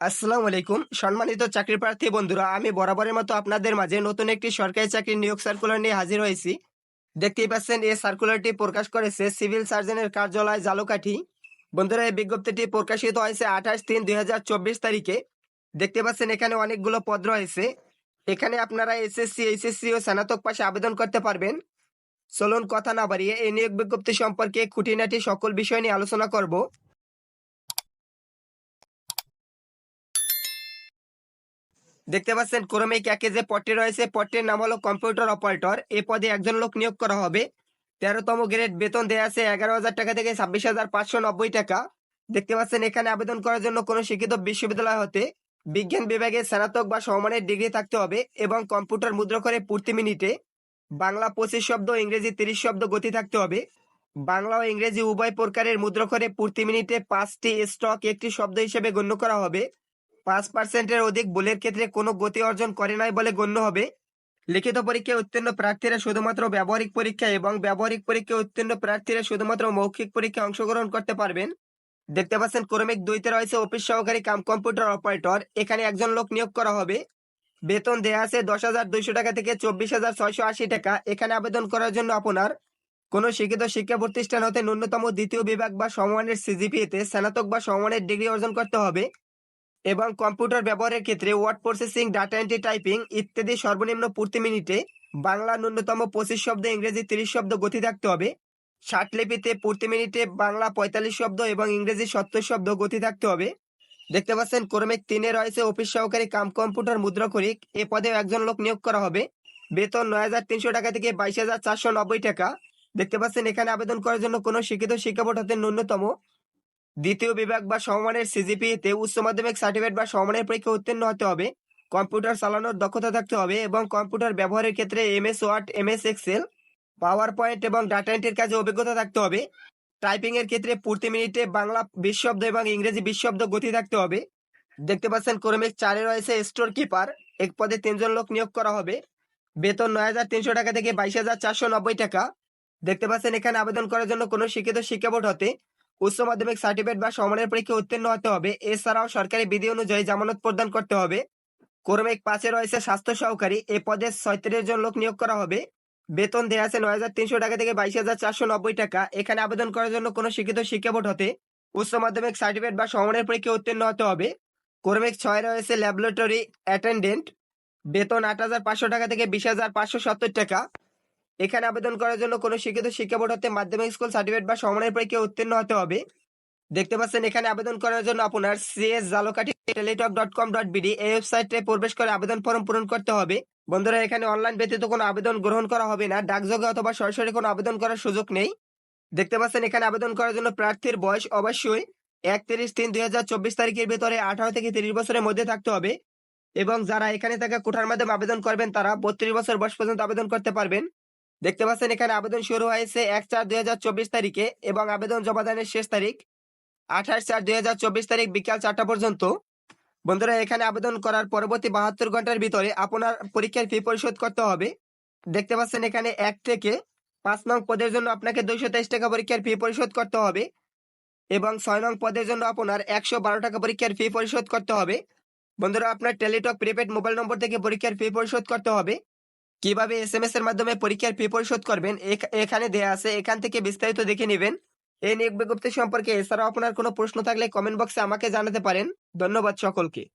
আসসালামু আলাইকুম। সম্মানিত চাকরি প্রার্থী বন্ধুরা, আমি বরাবরের মতো আপনাদের মাঝে নতুন একটি সরকারি চাকরি নিয়োগ সার্কুলার নিয়ে হাজির হয়েছি। দেখতেই পাচ্ছেন, এই সার্কুলারটি প্রকাশ করেছে সিভিল সার্জনের কার্যালয় জালুকাঠি। বন্ধুরা, এই বিজ্ঞপ্তিটি প্রকাশিত হয়েছে আঠাশ তিন দুই তারিখে। দেখতে পাচ্ছেন, এখানে অনেকগুলো পদ রয়েছে। এখানে আপনারা এসএসসি, এইচএসসি ও স্নাতক পাশে আবেদন করতে পারবেন। চলুন কথা না বাড়িয়ে এই নিয়োগ বিজ্ঞপ্তি সম্পর্কে খুঁটিনাটি সকল বিষয় নিয়ে আলোচনা করব। দেখতে পাচ্ছেন ক্রমিক একে যে পদটি রয়েছে, পদটির নাম হলো কম্পিউটার অপারেটর। এ পদে একজন লোক নিয়োগ করা হবে। তেরোতম গ্রেড বেতন দেওয়া আছে এগারো হাজার টাকা থেকে ছাব্বিশ হাজার পাঁচশো নব্বই টাকা। দেখতে পাচ্ছেন, এখানে আবেদন করার জন্য কোনো শিক্ষিত বিশ্ববিদ্যালয় হতে বিজ্ঞান বিভাগে স্নাতক বা সমমানের ডিগ্রি থাকতে হবে এবং কম্পিউটার মুদ্রা করে প্রতি মিনিটে বাংলা পঁচিশ শব্দ, ইংরেজি তিরিশ শব্দ গতি থাকতে হবে। বাংলা ও ইংরেজি উভয় প্রকারের মুদ্রা করে প্রতি মিনিটে পাঁচটি স্টক একটি শব্দ হিসেবে গণ্য করা হবে। পাঁচ পার্সেন্টের অধিক ভুলের ক্ষেত্রে কোনো গতি অর্জন করে নাই বলে গণ্য হবে। লিখিত পরীক্ষায় উত্তীর্ণ প্রার্থীরা শুধুমাত্র ব্যবহারিক পরীক্ষা এবং ব্যবহারিক পরীক্ষায় উত্তীর্ণ প্রার্থীরা শুধুমাত্র মৌখিক পরীক্ষায় অংশগ্রহণ করতে পারবেন। দেখতে পাচ্ছেন ক্রমিক দুইতে রয়েছে অফিস সহকারী কাম কম্পিউটার অপারেটর। এখানে একজন লোক নিয়োগ করা হবে। বেতন দেয়া আছে দশ হাজার দুইশো টাকা থেকে চব্বিশ হাজার ছয়শো আশি টাকা। এখানে আবেদন করার জন্য আপনার কোনো শিক্ষিত শিক্ষা প্রতিষ্ঠান হতে ন্যূনতম দ্বিতীয় বিভাগ বা সমমানের সিজিপিএতে স্নাতক বা সমমানের ডিগ্রি অর্জন করতে হবে। এবং কম্পিউটার ব্যবহারের ক্ষেত্রে word processing data entry typing ইত্যাদি সর্বনিম্ন প্রতি মিনিটে বাংলা ন্যূনতম পঁচিশ শব্দ, ইংরেজি তিরিশ শব্দ গতি থাকতে হবে। লিপিতে প্রতি মিনিটে বাংলা পঁয়তাল্লিশ শব্দ এবং ইংরেজি সত্তর শব্দ গতি থাকতে হবে। দেখতে পাচ্ছেন ক্রমিক তিনে রয়েছে অফিস সহকারী কাম কম্পিউটার মুদ্রাকরিক এ পদেও একজন লোক নিয়োগ করা হবে। বেতন নয় হাজার তিনশো টাকা থেকে বাইশ হাজার চারশো নব্বই টাকা। দেখতে পাচ্ছেন, এখানে আবেদন করার জন্য কোনো শিক্ষিত শিক্ষা বোর্ড হতে ন্যূনতম দ্বিতীয় বিভাগ বা সমমানের সিজিপিএতে উচ্চ মাধ্যমিক সার্টিফিকেট বা সমমানের পরীক্ষা উত্তীর্ণ হতে হবে। কম্পিউটার চালানোর দক্ষতা থাকতে হবে এবং কম্পিউটার ব্যবহারের ক্ষেত্রে MS Word MS Excel PowerPoint এবং ডাটা এন্ট্রির কাজে অভিজ্ঞতা থাকতে হবে। টাইপিং এর ক্ষেত্রে প্রতি মিনিটে বাংলা বিশ শব্দ এবং ইংরেজি বিশ শব্দ গতি থাকতে হবে। দেখতে পাচ্ছেন ক্রমিক চারে রয়েছে স্টোর কিপার, এক পদে তিনজন লোক নিয়োগ করা হবে। বেতন নয় হাজার তিনশো টাকা থেকে বাইশ হাজার চারশো নব্বই টাকা। দেখতে পাচ্ছেন এখানে আবেদন করার জন্য কোনো শিক্ষিত শিক্ষা বোর্ড হতে উচ্চ মাধ্যমিক সার্টিফিকেট বা সমানের পরীক্ষা উত্তীর্ণ হতে হবে। এছাড়াও সরকারি বিধি অনুযায়ী জামানত প্রদান করতে হবে। ক্রমিক পাঁচে রয়েছে স্বাস্থ্য সহকারী। এ পদে ছয়ত্রিশ জন লোক নিয়োগ করা হবে। বেতন দেওয়া আছে নয় হাজার তিনশো টাকা থেকে বাইশ হাজার চারশো নব্বই টাকা। এখানে আবেদন করার জন্য কোনো শিক্ষিত শিক্ষা বোর্ড হতে উচ্চ মাধ্যমিক সার্টিফিকেট বা সমানের পরীক্ষা উত্তীর্ণ হতে হবে। ক্রমিক ছয় রয়েছে ল্যাবরেটরি অ্যাটেন্ডেন্ট বেতন আট হাজার পাঁচশো টাকা থেকে বিশ হাজার পাঁচশো সত্তর টাকা। এখানে আবেদন করার জন্য কোনো শিক্ষিত শিক্ষা বোর্ড হতে মাধ্যমিক স্কুল সার্টিফিকেট বা সমমানের পরীক্ষায় উত্তীর্ণ হতে হবে। দেখতে পাচ্ছেন, এখানে আবেদন করার জন্য আপনার CS Jhalokathi Teletalk dot com dot BD এই ওয়েবসাইটে প্রবেশ করে আবেদন ফর্ম পূরণ করতে হবে। বন্ধুরা, এখানে অনলাইন ব্যতীত কোনো আবেদন গ্রহণ করা হবে না। ডাকযোগে অথবা সরাসরি কোনো আবেদন করার সুযোগ নেই। দেখতে পাচ্ছেন, এখানে আবেদন করার জন্য প্রার্থীর বয়স অবশ্যই একত্রিশ তিন দুই হাজার চব্বিশ তারিখের ভিতরে আঠারো থেকে তিরিশ বছরের মধ্যে থাকতে হবে। এবং যারা এখানে থাকা কোঠার মাধ্যমে আবেদন করবেন, তারা বত্রিশ বছর বয়স পর্যন্ত আবেদন করতে পারবেন। দেখতে পাচ্ছেন এখানে আবেদন শুরু হয়েছে এক চার দুই তারিখে এবং আবেদন জমাদানের শেষ তারিখ আঠাশ চার দুই তারিখ বিকাল চারটা পর্যন্ত। বন্ধুরা, এখানে আবেদন করার পরবর্তী বাহাত্তর ঘণ্টার ভিতরে আপনার পরীক্ষার ফি পরিশোধ করতে হবে। দেখতে পাচ্ছেন এখানে এক থেকে পাঁচ নং পদের জন্য আপনাকে দুইশো তেইশ টাকা পরীক্ষার ফি পরিশোধ করতে হবে এবং ছয় নং পদের জন্য আপনার একশো বারো টাকা পরীক্ষার ফি পরিশোধ করতে হবে। বন্ধুরা, আপনার টেলিটক প্রিপেড মোবাইল নম্বর থেকে পরীক্ষার ফি পরিশোধ করতে হবে। কীভাবে এস এর মাধ্যমে পরীক্ষার ফি পরিশোধ করবেন? এখ- এখানে দেয়া আছে, এখান থেকে বিস্তারিত দেখে নেবেন। এই নিয়োগ বিজ্ঞপ্তি সম্পর্কে এছাড়াও আপনার কোনো প্রশ্ন থাকলে কমেন্ট বক্সে আমাকে জানাতে পারেন। ধন্যবাদ সকলকে।